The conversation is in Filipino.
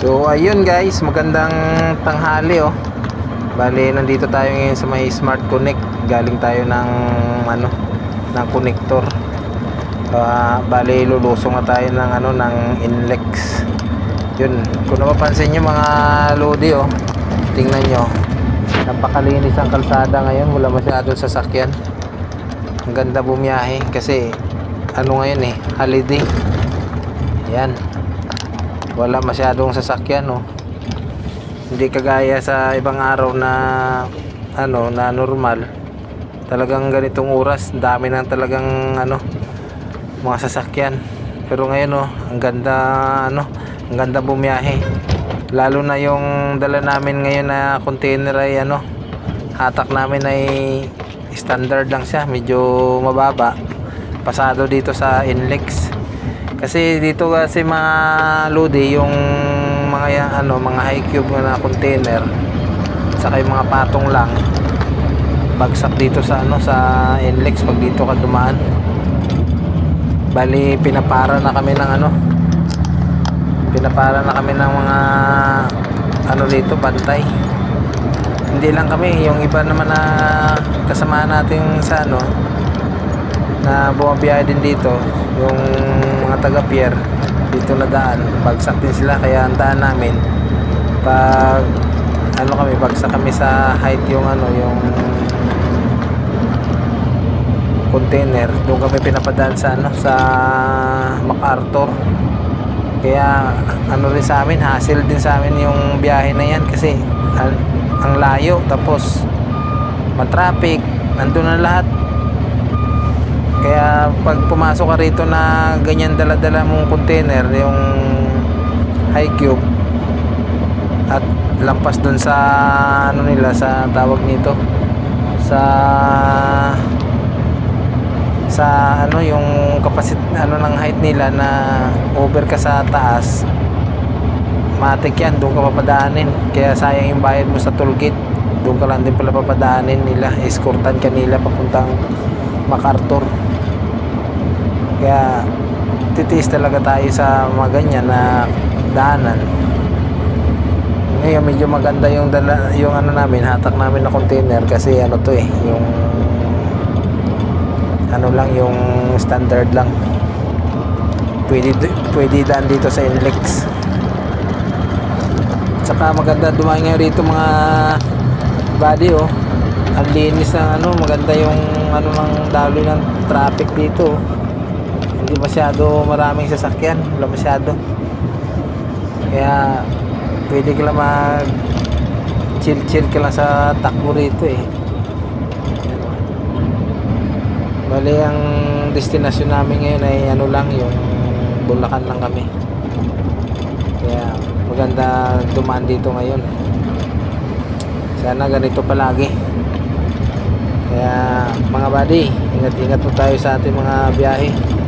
So ayun guys, magandang tanghali oh. Bali nandito tayo ngayon sa may Smart Connect. Galing tayo ng ano, ng connector. Ah, bali lulusong na tayo ng ano ng Inlex. Yun, kung napapansin niyo mga lodi oh. Tingnan niyo. Napakalinis ang kalsada ngayon, wala masyadong sasakyan. Ang ganda bumiyahe kasi ano ngayon eh, holiday. Yan wala masyadong sasakyan no? Hindi kagaya sa ibang araw na ano na normal. Talagang ganitong oras dami nang talagang ano mga sasakyan. Pero ngayon no ang ganda ano ang ganda bumiyahe. Lalo na yung dala namin ngayon na container ay ano hatak namin ay standard lang siya medyo mababa. Pasado dito sa Inlex kasi dito kasi mga lodi yung mga ano mga high cube na container. Saka yung mga patong lang. Bagsak dito sa ano sa Inlex pag dito ka dumaan. Bali pinapara na kami ng ano pinapara na kami ng mga ano dito bantay. Hindi lang kami yung iba naman na kasama natin sa ano na bumabiyahe din dito yung mga taga pier dito na daan. Bagsak din sila kaya ang daan namin pag ano kami bagsak kami sa height yung ano yung container. Doon kami pinapadaan sa ano sa MacArthur. Kaya ano rin sa amin hassle din sa amin yung biyahe na yan kasi ang, ang layo tapos matraffic nandun na lahat kaya pag pumasok ka rito na ganyan dala-dala mong container, yung high cube at lampas dun sa ano nila sa tawag nito sa sa ano yung kapasit ano ng height nila na over ka sa taas matik yan doon ka papadaanin. Kaya sayang yung bayad mo sa toll gate doon ka lang din pala papadaanin nila escortan ka nila papuntang MacArthur kaya titiis talaga tayo sa mga ganyan na daanan. Ngayon medyo maganda yung dala, yung ano namin, hatak namin na container kasi ano to eh, yung ano lang yung standard lang. Pwede pwede daan dito sa Inlex. Saka maganda dumaan ngayon rito mga body oh. Ang linis ng ano, maganda yung ano ng daloy ng traffic dito. Hindi masyado maraming sasakyan wala masyado. Kaya pwede ka lang mag chill chill ka lang sa takbo rito eh. Bali ang destinasyon namin ngayon ay ano lang yung Bulacan lang kami. Kaya maganda dumaan dito ngayon. Sana ganito palagi. Kaya mga buddy ingat ingat po tayo sa ating mga biyahe